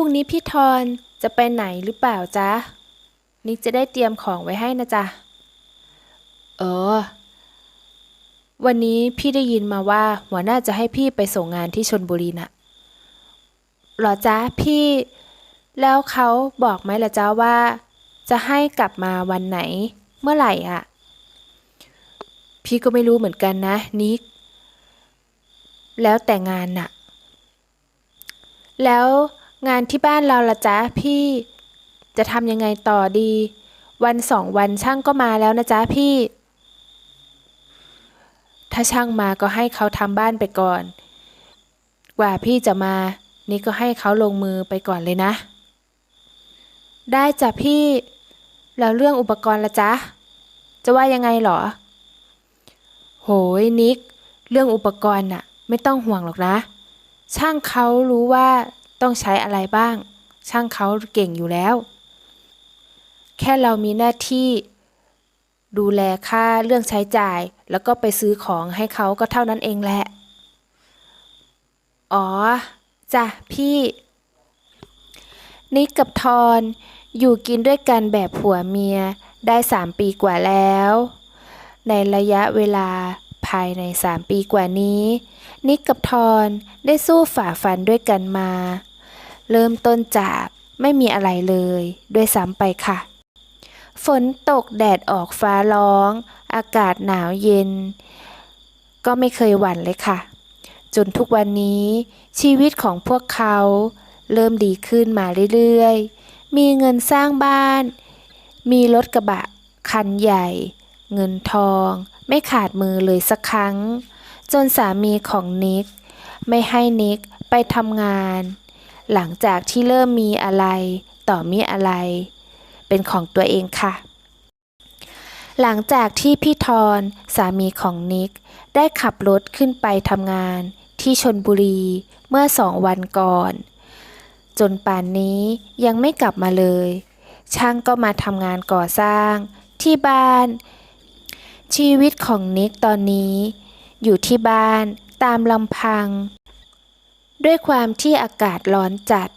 พรุ่งนี้พี่ทอนจะไปไหนหรือเปล่าจ๊ะ นิกจะได้เตรียมของไว้ให้นะจ๊ะ เออ วันนี้พี่ได้ยินมาว่า หัวหน้าจะให้พี่ไปส่งงานที่ชนบุรีน่ะหรอจ๊ะพี่ แล้วเขาบอกไหมล่ะจ๊ะว่า จะให้กลับมาวันไหน เมื่อไหร่อะ พี่ก็ไม่รู้เหมือนกันนะ นิก แล้วแต่งานน่ะ แล้ว งานที่บ้านเราละจ๊ะพี่ จะทำยังไงต่อดี วันสองวันช่างก็มาแล้วนะจ๊ะพี่ ถ้าช่างมาก็ให้เขาทำบ้านไปก่อน กว่าพี่จะมา นี่ก็ให้เขาลงมือไปก่อนเลยนะ ได้จ้ะพี่ แล้วเรื่องอุปกรณ์ละจ๊ะ จะว่ายังไงเหรอ โหยนิก เรื่องอุปกรณ์น่ะ ไม่ต้องห่วงหรอกนะ ช่างเขารู้ว่า ต้องใช้อะไรบ้าง ช่างเขาเก่งอยู่แล้ว แค่เรามีหน้าที่ดูแลค่าเรื่องใช้จ่าย แล้วก็ไปซื้อของให้เขาก็เท่านั้นเองแหละ อ๋อจ้ะพี่ นิกกับทอนอยู่กินด้วยกันแบบผัวเมียได้สามปีกว่าแล้ว ในระยะเวลา ภายในสามปีกว่านี้ นิกกับทอนได้สู้ฝ่าฟันด้วยกันมา เริ่มต้นจากไม่มีอะไรเลยด้วยซ้ำไปค่ะ ฝนตกแดดออกฟ้าร้อง อากาศหนาวเย็น ก็ไม่เคยหวั่นเลยค่ะ จนทุกวันนี้ ชีวิตของพวกเขา เริ่มดีขึ้นมาเรื่อยๆ มีเงินสร้างบ้าน มีรถกระบะ คันใหญ่ เงินทอง ไม่ขาดมือเลยสักครั้ง จนสามีของนิก ไม่ให้นิกไปทำงาน หลังจากที่เริ่มมีอะไรต่อมีอะไร เป็นของตัวเองค่ะ หลังจากที่พี่ทอนสามีของนิก ได้ขับรถขึ้นไปทำงานที่ชนบุรีเมื่อสองวันก่อน จนป่านนี้ยังไม่กลับมาเลย ช่างก็มาทำงานก่อสร้างที่บ้าน ชีวิตของนิกตอนนี้ อยู่ที่บ้านตามลำพัง ด้วยความที่อากาศร้อนจัด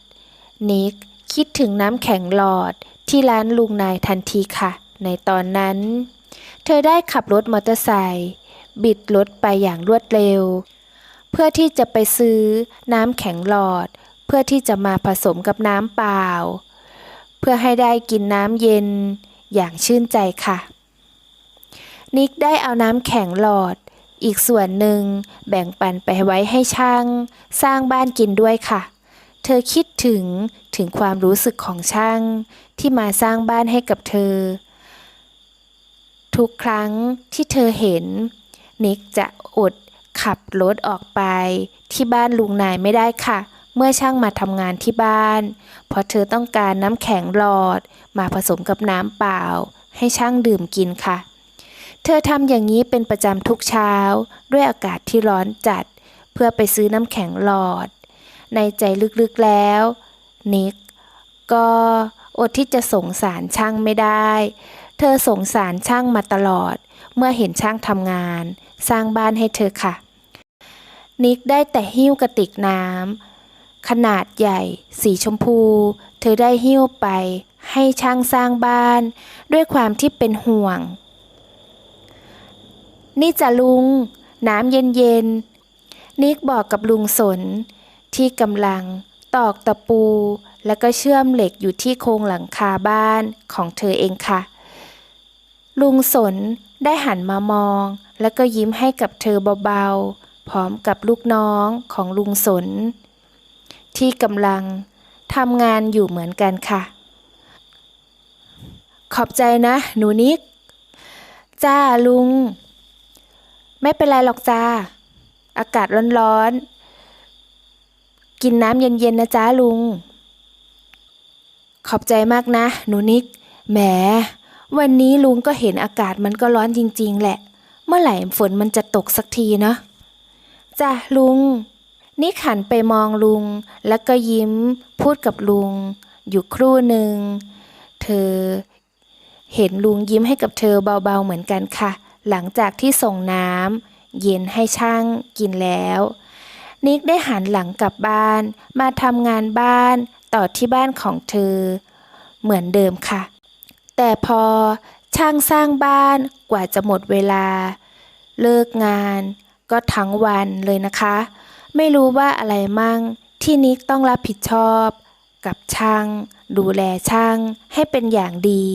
นิกคิดถึงน้ำแข็งหลอดที่ร้านลุงนายทันทีค่ะ ในตอนนั้น เธอได้ขับรถมอเตอร์ไซค์บิดรถไปอย่างรวดเร็ว เพื่อที่จะไปซื้อน้ำแข็งหลอด เพื่อที่จะมาผสมกับน้ำเปล่า เพื่อให้ได้กินน้ำเย็นอย่างชื่นใจค่ะ นิกได้เอาน้ำแข็งหลอด อีกส่วนหนึ่งแบ่งปันไปไว้ให้ช่าง สร้างบ้านกินด้วยค่ะ เธอคิดถึงถึงความรู้สึกของช่าง ที่มาสร้างบ้านให้กับเธอ ทุกครั้งที่เธอเห็น นิกจะอดขับรถออกไป ที่บ้านลุงนายไม่ได้ค่ะ เมื่อช่างมาทำงานที่บ้าน เพราะเธอต้องการน้ำแข็งหลอด มาผสมกับน้ำเปล่า ให้ช่างดื่มกินค่ะ เธอทำอย่างนี้เป็นประจำทุกเช้า ด้วยอากาศที่ร้อนจัด เพื่อไปซื้อน้ำแข็งหลอด ในใจลึกๆแล้ว นิกก็อดที่จะสงสารช่างไม่ได้ เธอสงสารช่างมาตลอด เมื่อเห็นช่างทำงาน สร้างบ้านให้เธอค่ะ นิกได้แต่หิ้วกระติกน้ำขนาดใหญ่ สีชมพู เธอได้หิ้วไปให้ช่างสร้างบ้าน ด้วยความที่เป็นห่วง นี่จะลุง น้ำเย็นๆ นิกบอกกับลุงสน ที่กำลังตอกตะปู แล้วก็เชื่อมเหล็กอยู่ที่โครงหลังคาบ้านของเธอเองค่ะ ลุงสนได้หันมามอง แล้วก็ยิ้มให้กับเธอเบาๆ พร้อมกับลูกน้องของลุงสน ที่กำลังทำงานอยู่เหมือนกันค่ะ ขอบใจนะ หนูนิก จ้าลุง ไม่เป็นไรหรอกจ้า อากาศร้อนๆ กินน้ำเย็นๆนะจ้าลุง ขอบใจมากนะ หนูนิก แหม วันนี้ลุงก็เห็นอากาศมันก็ร้อนจริง ๆ แหละ เมื่อไหร่ฝนมันจะตกสักทีเนาะ จ้ะลุง นิกหันไปมองลุง แล้วก็ยิ้มพูดกับลุง อยู่ครู่หนึ่ง เธอ เห็นลุงยิ้มให้กับเธอเบาๆเหมือนกันค่ะ หลังจากที่ส่งน้ำเย็นให้ช่างกินแล้ว นิกได้หันหลังกลับบ้าน มาทำงานบ้านต่อที่บ้านของเธอ เหมือนเดิมค่ะ แต่พอช่างสร้างบ้านกว่าจะหมดเวลา เลิกงานก็ทั้งวันเลยนะคะ ไม่รู้ว่าอะไรมั่งที่นิกต้องรับผิดชอบ กับช่าง ดูแลช่างให้เป็นอย่างดี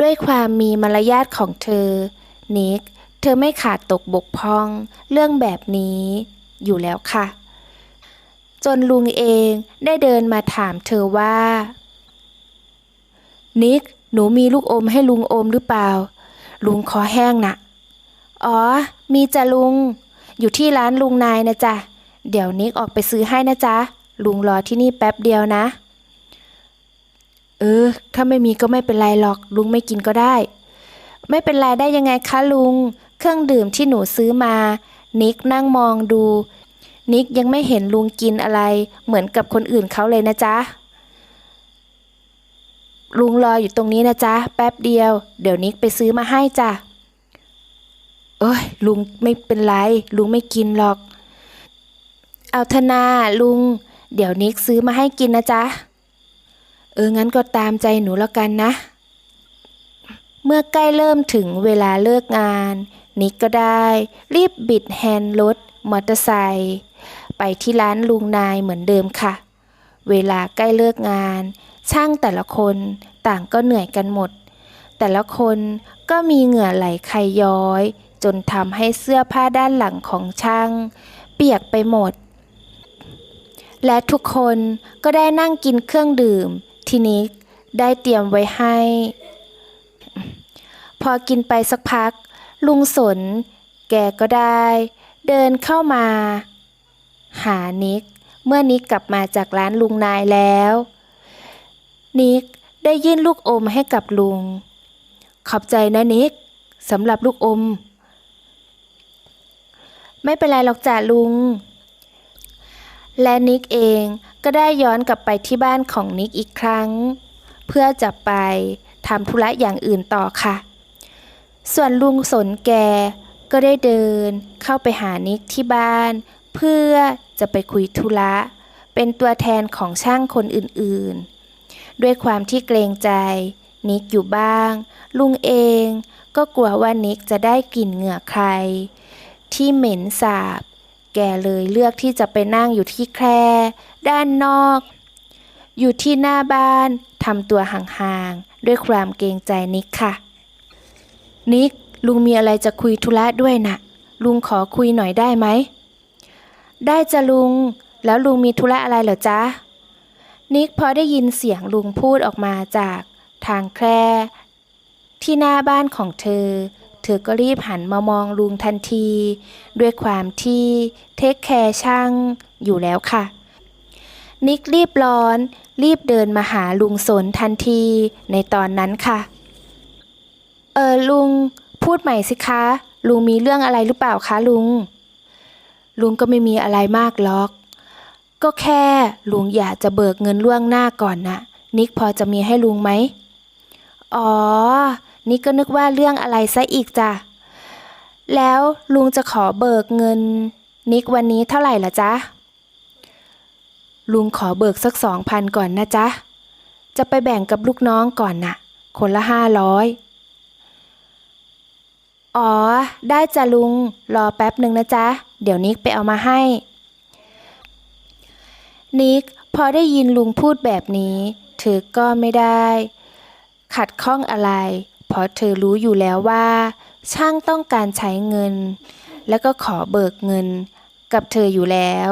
ด้วยความมีมารยาทของเธอ นิก เธอไม่ขาดตกบกพร่อง เรื่องแบบนี้อยู่แล้วค่ะ จนลุงเองได้เดินมาถามเธอว่า นิก หนูมีลูกอมให้ลุงอมหรือเปล่า ลุงคอแห้งน่ะ อ๋อ มีจ้ะลุง อยู่ที่ร้านลุงนายนะจ๊ะ เดี๋ยวนิกออกไปซื้อให้นะจ๊ะ ลุงรอที่นี่แป๊บเดียวนะ เออ ถ้าไม่มีก็ไม่เป็นไรหรอก ลุงไม่กินก็ได้ ไม่เป็นไรได้ยังไงคะลุง เครื่องดื่มที่หนูซื้อมา นิกนั่งมองดู นิกยังไม่เห็นลุงกินอะไร เหมือนกับคนอื่นเขาเลยนะจ๊ะ ลุงรออยู่ตรงนี้นะจ๊ะ แป๊บเดียว เดี๋ยวนิกไปซื้อมาให้จ้ะ เอ้ย ลุงไม่เป็นไร ลุงไม่กินหรอก เอาธนาลุง เดี๋ยวนิกซื้อมาให้กินนะจ๊ะ เอองั้นก็ตามใจหนูแล้วกันนะ เมื่อใกล้เริ่มถึงเวลาเลิกงาน นิกก็ได้รีบบิดแฮนด์รถมอเตอร์ไซค์ไปที่ร้านลุงนายเหมือนเดิมค่ะ เวลาใกล้เลิกงาน ช่างแต่ละคนต่างก็เหนื่อยกันหมด แต่ละคนก็มีเหงื่อไหลใครย้อย จนทำให้เสื้อผ้าด้านหลังของช่าง เปียกไปหมด และทุกคนก็ได้นั่งกินเครื่องดื่ม ที่นิกได้เตรียมไว้ให้ พอกินไปสักพัก ลุงสน แกก็ได้ เดินเข้ามา หานิก เมื่อนิกกลับมาจากร้านลุงนายแล้ว นิกได้ยื่นลูกอมให้กับลุง ขอบใจนะนิกสำหรับลูกอม ไม่เป็นไรหรอกจ้ะลุง และนิกเองก็ได้ย้อนกลับไปที่บ้านของนิกอีกครั้ง เพื่อจะไปทำธุระอย่างอื่นต่อค่ะ ส่วนลุงสนแกก็ได้เดินเข้าไปหานิกที่บ้าน เพื่อจะไปคุยธุระ เป็นตัวแทนของช่างคนอื่นๆ ด้วยความที่เกรงใจ นิกอยู่บ้าง ลุงเองก็กลัวว่านิกจะได้กลิ่นเหงื่อใคร ที่เหม็นสาบ แกเลยเลือกที่จะไปนั่งอยู่ที่แคร่ด้านนอก อยู่ที่หน้าบ้านทำตัวห่างๆ ด้วยความเกรงใจนิกค่ะ นิกลุงมีอะไรจะคุยธุระด้วยนะ่ะ ลุงขอคุยหน่อยได้ไหม ได้จ้ะลุง แล้วลุงมีธุระอะไรเหรอจ๊ะ นิกพอได้ยินเสียงลุงพูดออกมาจากทางแคร่ที่หน้าบ้านของเธอ เธอก็รีบหันมามองลุงทันที ด้วยความที่เทคแคร์ช่างอยู่แล้วค่ะ นิกรีบร้อน รีบเดินมาหาลุงสนทันทีในตอนนั้นค่ะ เออลุง พูดใหม่สิคะ ลุงมีเรื่องอะไรหรือเปล่าคะลุง ลุงก็ไม่มีอะไรมากหรอก ก็แค่ลุงอยากจะเบิกเงินล่วงหน้าก่อนนะนิกพอจะมีให้ลุงไหม อ๋อ นิกก็นึกว่าเรื่องอะไรซะอีกจ้ะ แล้วลุงจะขอเบิกเงิน นิกวันนี้เท่าไหร่ละจ๊ะ ลุงขอเบิกสักสองพันก่อนนะจ๊ะ จะไปแบ่งกับลูกน้องก่อนน่ะ คนละห้าร้อย อ๋อ ได้จ้ะลุง รอแป๊บหนึ่งนะจ๊ะ เดี๋ยวนิกไปเอามาให้ นิกพอได้ยินลุงพูดแบบนี้ เธอก็ไม่ได้ ขัดข้องอะไร เพราะเธอรู้อยู่แล้วว่า ช่างต้องการใช้เงิน แล้วก็ขอเบิกเงิน กับเธออยู่แล้ว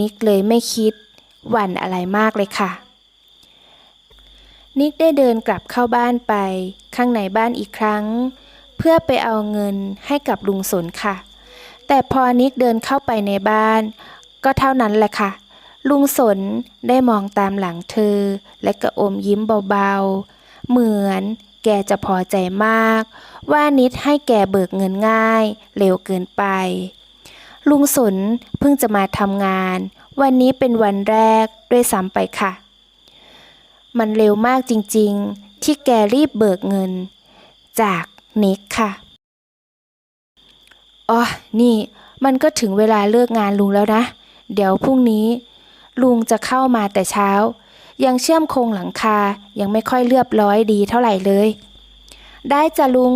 นิกเลยไม่คิดหวั่นอะไรมากเลยค่ะ นิกได้เดินกลับเข้าบ้านไป ข้างในบ้านอีกครั้ง เพื่อไปเอาเงินให้กับลุงสนค่ะ แต่พอนิกเดินเข้าไปในบ้าน ก็เท่านั้นแหละค่ะ ลุงสนได้มองตามหลังเธอ และก็อมยิ้มเบาๆ เหมือนแกจะพอใจมาก ว่านิดให้แกเบิกเงินง่าย เร็วเกินไป ลุงสนเพิ่งจะมาทำงาน วันนี้เป็นวันแรกด้วยซ้ำไปค่ะ มันเร็วมากจริงๆ ที่แกรีบเบิกเงิน จาก นิกค่ะ อ๋อ นี่มันก็ถึงเวลาเลิกงานลุงแล้วนะ เดี๋ยวพรุ่งนี้ ลุงจะเข้ามาแต่เช้า ยังเชื่อมโครงหลังคายังไม่ค่อยเรียบร้อยดีเท่าไหร่เลย ได้จ้ะลุง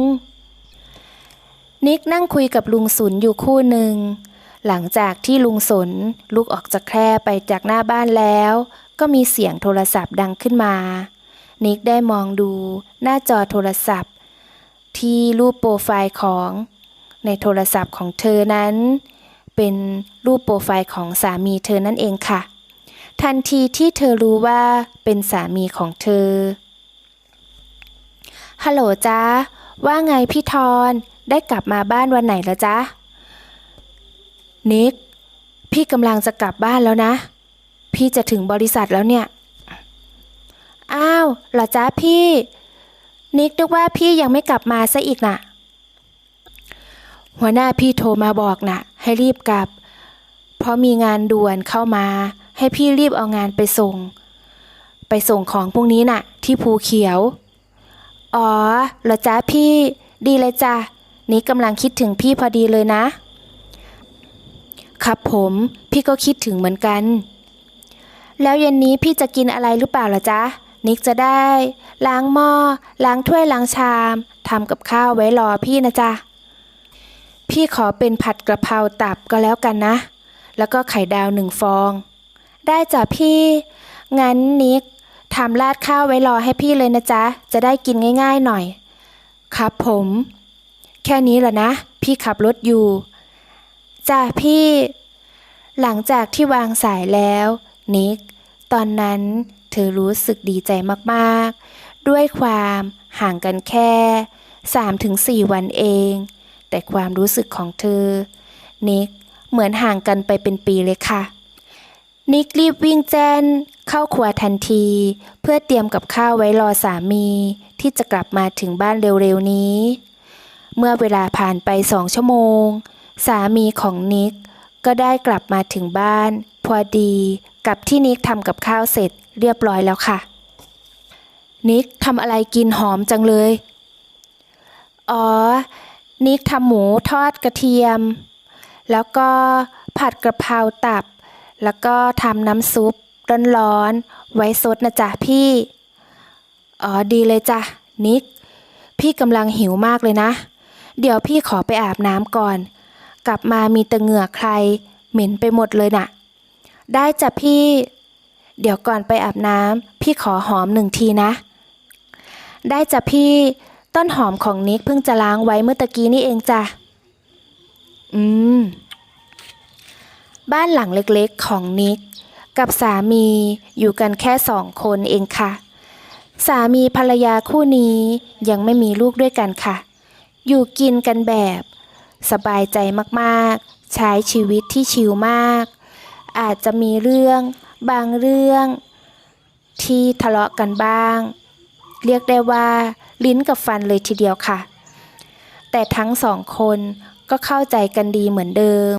นิกนั่งคุยกับลุงสุนอยู่คู่หนึ่ง หลังจากที่ลุงสนลุกออกจากแคร่ไปจากหน้าบ้านแล้ว ก็มีเสียงโทรศัพท์ดังขึ้นมา นิกได้มองดูหน้าจอโทรศัพท์ ที่รูปโปรไฟล์ของในโทรศัพท์ของเธอนั้น เป็นรูปโปรไฟล์ของสามีเธอนั่นเองค่ะ ทันทีที่เธอรู้ว่าเป็นสามีของเธอ ฮัลโหลจ้าว่าไงพี่ทอนได้กลับมาบ้านวันไหนแล้วจ๊ะ นิก พี่กำลังจะกลับบ้านแล้วนะ พี่จะถึงบริษัทแล้วเนี่ย อ้าวเหรอจ๊ะพี่ นิกนึกว่าพี่ยังไม่กลับมาซะอีกน่ะ หัวหน้าพี่โทรมาบอกน่ะ ให้รีบกลับ เพราะมีงานด่วนเข้ามา ให้พี่รีบเอางานไปส่ง ไปส่งของพวกนี้น่ะ ที่ภูเขียว อ๋อเหรอจ๊ะพี่ ดีเลยจ้ะนิกกำลังคิดถึงพี่พอดีเลยนะ ครับผมพี่ก็คิดถึงเหมือนกัน แล้วเย็นนี้พี่จะกินอะไรหรือเปล่าล่ะจ๊ะ นิกจะได้ ล้างหม้อ ล้างถ้วยล้างชามทำกับข้าวไว้รอพี่นะจ๊ะ พี่ขอเป็นผัดกระเพราตับก็แล้วกันนะ แล้วก็ไข่ดาวหนึ่งฟอง ได้จ้ะพี่ งั้นนิกทำราดข้าวไว้รอให้พี่เลยนะจ๊ะ จะได้กินง่ายๆหน่อย ครับผม แค่นี้แหละนะ พี่ขับรถอยู่จ้ะพี่ หลังจากที่วางสายแล้ว นิก ตอนนั้น เธอรู้สึกดีใจมากๆ ด้วยความห่างกันแค่ 3-4 วันเอง แต่ความรู้สึกของเธอ นิกเหมือนห่างกันไปเป็นปีเลยค่ะ นิกรีบวิ่งแจ้นเข้าครัวทันที เพื่อเตรียมกับข้าวไว้รอสามีที่จะกลับมาถึงบ้านเร็วๆนี้ เมื่อเวลาผ่านไปสองชั่วโมง สามีของนิกก็ได้กลับมาถึงบ้าน พอดีกับที่นิกทำกับข้าวเสร็จเรียบร้อยแล้วค่ะ นิกทำอะไรกินหอมจังเลย อ๋อ นิกทำหมูทอดกระเทียม แล้วก็ผัดกระเพราตับ แล้วก็ทำน้ำซุปร้อนๆไว้ซดนะจ๊ะพี่ อ๋อดีเลยจ้ะนิก พี่กำลังหิวมากเลยนะ เดี๋ยวพี่ขอไปอาบน้ำก่อน กลับมามีแต่เหงื่อใคร เหม็นไปหมดเลยน่ะ ได้จ้ะพี่ เดี๋ยวก่อนไปอาบน้ำพี่ขอหอมหนึ่งทีนะ ได้จ้ะพี่ ต้นหอมของนิกเพิ่งจะล้างไว้เมื่อตะกี้นี่เองจ้ะ อืม บ้านหลังเล็กๆของนิก กับสามีอยู่กันแค่สองคนเองค่ะ สามีภรรยาคู่นี้ยังไม่มีลูกด้วยกันค่ะ อยู่กินกันแบบ สบายใจมากๆ ใช้ชีวิตที่ชิลมาก อาจจะมีเรื่อง บางเรื่อง ที่ทะเลาะกันบ้าง เรียกได้ว่า ลิ้นกับฟันเลยทีเดียวค่ะ แต่ทั้งสองคนก็เข้าใจกันดีเหมือนเดิม